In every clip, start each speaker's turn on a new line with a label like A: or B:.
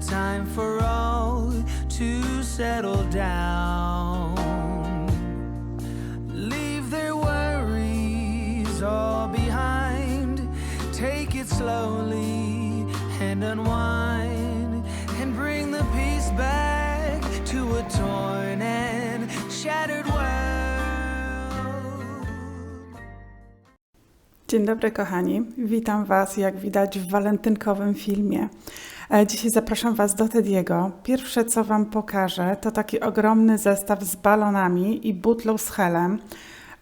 A: time for all to settle down. Leave their worries all behind. Take it slowly and unwind. And bring the peace back to a torn and shattered.
B: Dzień dobry, kochani. Witam Was, jak widać, w walentynkowym filmie. E, Dzisiaj zapraszam Was do Tediego. Pierwsze, co Wam pokażę, to taki ogromny zestaw z balonami i butlą z helem.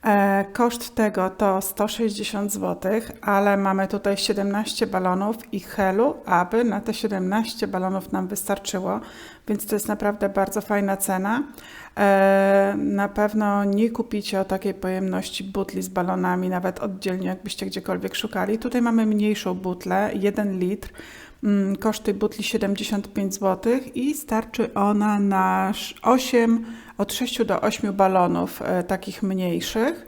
B: E, Koszt tego to 160 zł, ale mamy tutaj 17 balonów i helu, aby na te 17 balonów nam wystarczyło, więc to jest naprawdę bardzo fajna cena. E, Na pewno nie kupicie o takiej pojemności butli z balonami, nawet oddzielnie, jakbyście gdziekolwiek szukali. Tutaj mamy mniejszą butlę, 1 litr. Mm, Koszt tej butli 75 zł i starczy ona na 8, od 6 do 8 balonów e, takich mniejszych.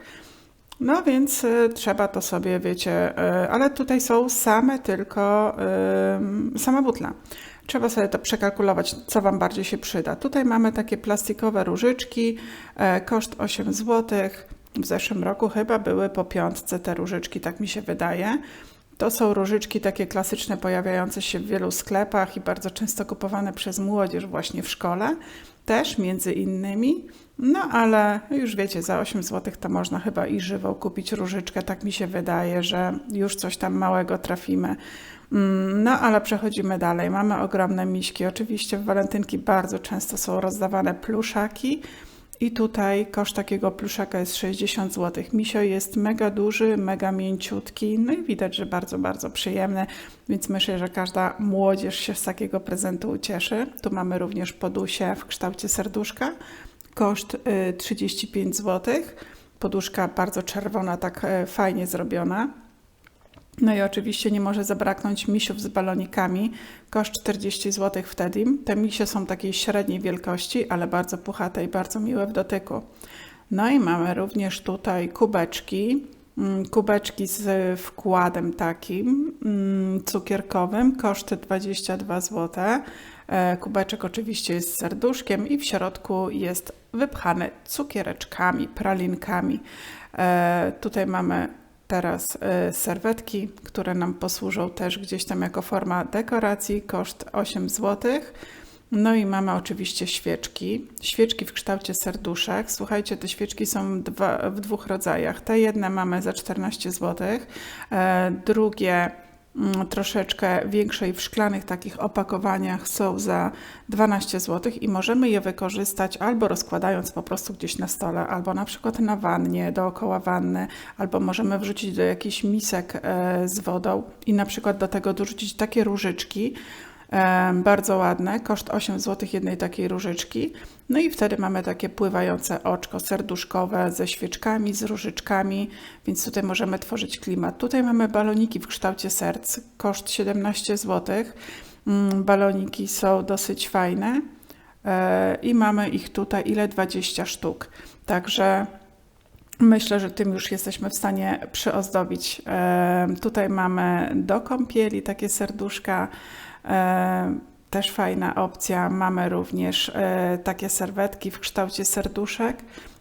B: No więc y, trzeba to sobie, wiecie, y, ale tutaj są same tylko, sama butla. Trzeba sobie to przekalkulować, co Wam bardziej się przyda. Tutaj mamy takie plastikowe różyczki, e, koszt 8 zł. W zeszłym roku chyba były po piątce te różyczki, tak mi się wydaje. To są różyczki takie klasyczne, pojawiające się w wielu sklepach i bardzo często kupowane przez młodzież właśnie w szkole, też między innymi. No ale już wiecie, za 8 zł to można chyba i żywą kupić różyczkę, tak mi się wydaje, że już coś tam małego trafimy. Mm, No ale przechodzimy dalej. Mamy ogromne miśki. Oczywiście w walentynki bardzo często są rozdawane pluszaki. I tutaj koszt takiego pluszaka jest 60 zł. Misio jest mega duży, mega mięciutki, no i widać, że bardzo, bardzo przyjemny, więc myślę, że każda młodzież się z takiego prezentu ucieszy. Tu mamy również podusie w kształcie serduszka, koszt y, 35 zł. Poduszka bardzo czerwona, tak e, fajnie zrobiona. No i oczywiście nie może zabraknąć misiów z balonikami. Koszt 40 zł w Tedim. Te misie są takiej średniej wielkości, ale bardzo puchate i bardzo miłe w dotyku. No i mamy również tutaj kubeczki. Mm, Kubeczki z wkładem takim mm, cukierkowym. Koszt 22 zł. Kubeczek oczywiście jest z serduszkiem i w środku jest wypchany cukiereczkami, pralinkami. E, Tutaj mamy teraz y, serwetki, które nam posłużą też gdzieś tam jako forma dekoracji, koszt 8 zł. No i mamy oczywiście świeczki. Świeczki w kształcie serduszek. Słuchajcie, te świeczki są dwa, w dwóch rodzajach. Te jedne mamy za 14 zł, e, drugie troszeczkę większe i w szklanych takich opakowaniach są za 12 zł i możemy je wykorzystać albo rozkładając po prostu gdzieś na stole, albo na przykład na wannie, dookoła wanny, albo możemy wrzucić do jakichś misek e, z wodą i na przykład do tego dorzucić takie różyczki, bardzo ładne, koszt 8 zł jednej takiej różyczki. No i wtedy mamy takie pływające oczko serduszkowe ze świeczkami, z różyczkami, więc tutaj możemy tworzyć klimat. Tutaj mamy baloniki w kształcie serc, koszt 17 zł. Mm, Baloniki są dosyć fajne e, i mamy ich tutaj ile 20 sztuk. Także Myślę, że tym już jesteśmy w stanie przyozdobić. Tutaj mamy do kąpieli takie serduszka, też fajna opcja. Mamy również e, takie serwetki w kształcie serduszek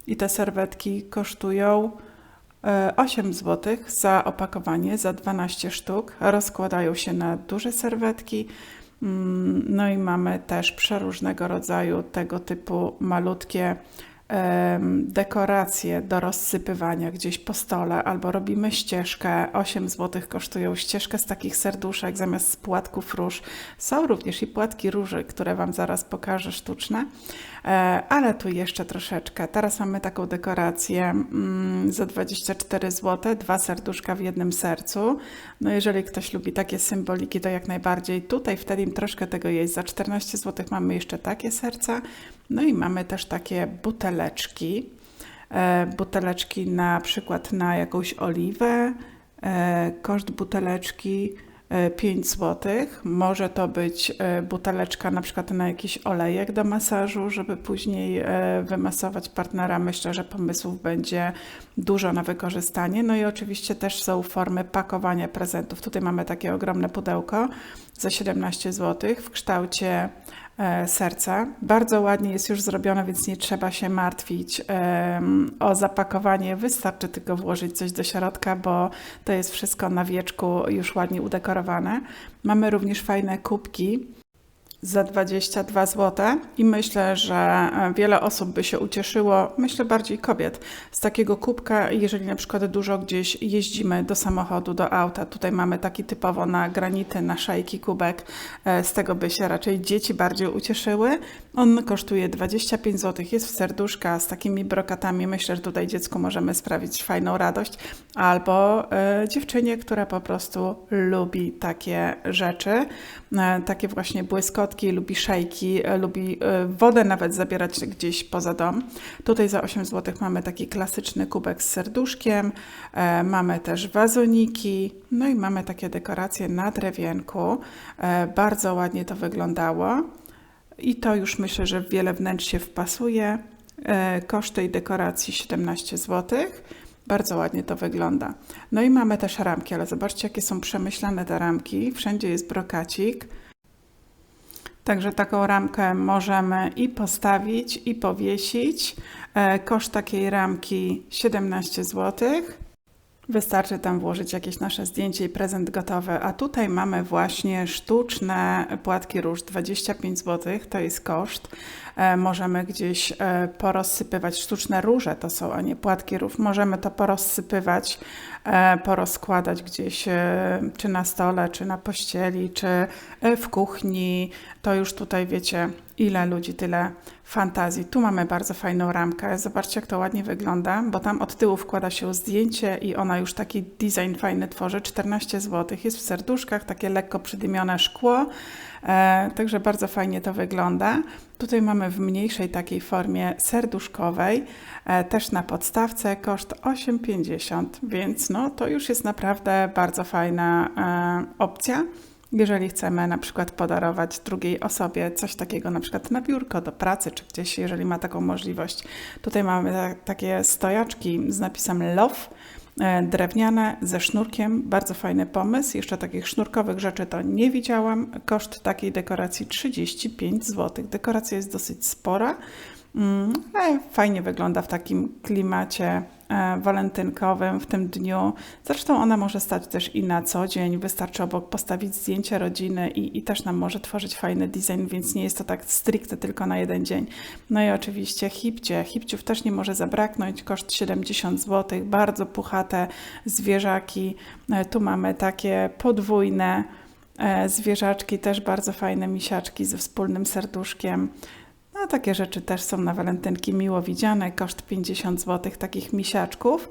B: i te serwetki kosztują e, 8 zł za opakowanie, za 12 sztuk. Rozkładają się na duże serwetki. Mm, No i mamy też przeróżnego rodzaju tego typu malutkie dekoracje do rozsypywania gdzieś po stole, albo robimy ścieżkę. 8 zł kosztują ścieżkę z takich serduszek zamiast z płatków róż. Są również i płatki róży, które Wam zaraz pokażę sztuczne, E, ale tu jeszcze troszeczkę. Teraz mamy taką dekorację mm, za 24 zł, dwa serduszka w jednym sercu. No jeżeli ktoś lubi takie symboliki, to jak najbardziej. Tutaj wtedy im troszkę tego jest. Za 14 zł mamy jeszcze takie serca. No i mamy też takie buteleczki. E, buteleczki na przykład na jakąś oliwę. E, koszt buteleczki 5 zł. Może to być e, buteleczka na przykład na jakiś olejek do masażu, żeby później e, wymasować partnera. Myślę, że pomysłów będzie dużo na wykorzystanie. No i oczywiście też są formy pakowania prezentów. Tutaj mamy takie ogromne pudełko za 17 zł w kształcie e, serca. Bardzo ładnie jest już zrobione, więc nie trzeba się martwić o zapakowanie. Wystarczy tylko włożyć coś do środka, bo to jest wszystko na wieczku już ładnie udekorowane. Mamy również fajne kubki za 22 zł i myślę, że e, wiele osób by się ucieszyło, myślę bardziej kobiet, z takiego kubka, jeżeli na przykład dużo gdzieś jeździmy do samochodu, do auta. Tutaj mamy taki typowo na granity, na szajki kubek, e, z tego by się raczej dzieci bardziej ucieszyły. On kosztuje 25 zł, jest w serduszka z takimi brokatami. Myślę, że tutaj dziecku możemy sprawić fajną radość, albo e, dziewczynie, która po prostu lubi takie rzeczy, takie właśnie błyskotki, lubi szejki, e, lubi e, wodę nawet zabierać gdzieś poza dom. Tutaj za 8 zł mamy taki klasyczny kubek z serduszkiem, e, mamy też wazoniki, no i mamy takie dekoracje na drewienku. E, Bardzo ładnie to wyglądało. I to już myślę, że w wiele wnętrz się wpasuje. E, Koszt tej dekoracji 17 zł. Bardzo ładnie to wygląda. No i mamy też ramki, ale zobaczcie, jakie są przemyślane te ramki. Wszędzie jest brokacik. Także taką ramkę możemy i postawić, i powiesić. E, Koszt takiej ramki 17 zł. Wystarczy tam włożyć jakieś nasze zdjęcie i prezent gotowy. A tutaj mamy właśnie sztuczne płatki róż 25 zł, to jest koszt. E, możemy gdzieś e, porozsypywać sztuczne róże, to są, a nie płatki róż. Możemy to porozsypywać, porozkładać gdzieś, e, czy na stole, czy na pościeli, czy e, w kuchni. To już tutaj wiecie, ile ludzi, tyle fantazji. Tu mamy bardzo fajną ramkę. Zobaczcie, jak to ładnie wygląda, bo tam od tyłu wkłada się zdjęcie i ona już taki design fajny tworzy. 14 zł. Jest w serduszkach, takie lekko przydymione szkło. E, także bardzo fajnie to wygląda. Tutaj mamy w mniejszej takiej formie serduszkowej, e, też na podstawce, koszt 8,50, więc no to już jest naprawdę bardzo fajna e, opcja. Jeżeli chcemy na przykład podarować drugiej osobie coś takiego, na przykład na biurko, do pracy, czy gdzieś, jeżeli ma taką możliwość. Tutaj mamy ta, takie stojaczki z napisem Love, drewniane ze sznurkiem. Bardzo fajny pomysł. Jeszcze takich sznurkowych rzeczy to nie widziałam. Koszt takiej dekoracji 35 zł. Dekoracja jest dosyć spora. Mm, ale fajnie wygląda w takim klimacie e, walentynkowym w tym dniu. Zresztą ona może stać też i na co dzień. Wystarczy obok postawić zdjęcie rodziny i, i też nam może tworzyć fajny design, więc nie jest to tak stricte tylko na jeden dzień. No i oczywiście hipcie. Hipciów też nie może zabraknąć. Koszt 70 zł. Bardzo puchate zwierzaki. E, Tu mamy takie podwójne e, zwierzaczki, też bardzo fajne misiaczki ze wspólnym serduszkiem. Takie rzeczy też są na walentynki miło widziane. Koszt 50 zł takich misiaczków.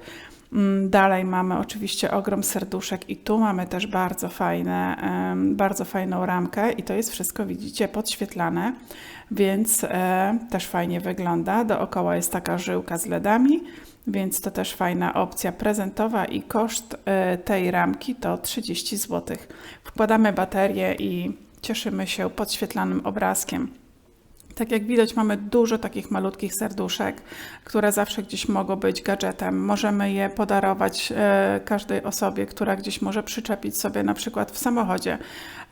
B: Mm, Dalej mamy oczywiście ogrom serduszek i tu mamy też bardzo fajne, bardzo fajną ramkę i to jest wszystko, widzicie, podświetlane, więc e, też fajnie wygląda. Dookoła jest taka żyłka z LEDami, więc to też fajna opcja prezentowa i koszt e, tej ramki to 30 zł. Wkładamy baterię i cieszymy się podświetlanym obrazkiem. Tak jak widać, mamy dużo takich malutkich serduszek, które zawsze gdzieś mogą być gadżetem. Możemy je podarować e, każdej osobie, która gdzieś może przyczepić sobie na przykład w samochodzie,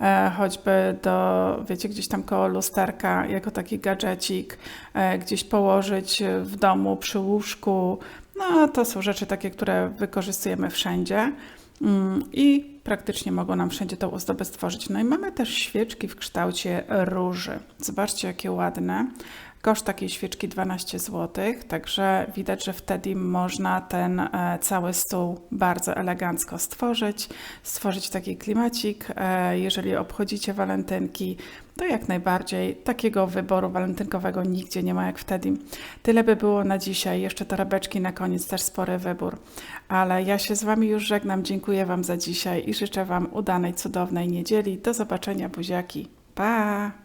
B: e, choćby do, wiecie, gdzieś tam koło lusterka, jako taki gadżecik, e, gdzieś położyć w domu, przy łóżku. No, to są rzeczy takie, które wykorzystujemy wszędzie. Mm, I praktycznie mogą nam wszędzie tą ozdobę stworzyć. No i mamy też świeczki w kształcie róży. Zobaczcie, jakie ładne. Koszt takiej świeczki 12 zł, także widać, że wtedy można ten e, cały stół bardzo elegancko stworzyć, stworzyć taki klimacik. E, jeżeli obchodzicie walentynki, to jak najbardziej takiego wyboru walentynkowego nigdzie nie ma jak wtedy. Tyle by było na dzisiaj. Jeszcze torebeczki na koniec, też spory wybór. Ale ja się z Wami już żegnam. Dziękuję Wam za dzisiaj i życzę Wam udanej, cudownej niedzieli. Do zobaczenia, buziaki. Pa!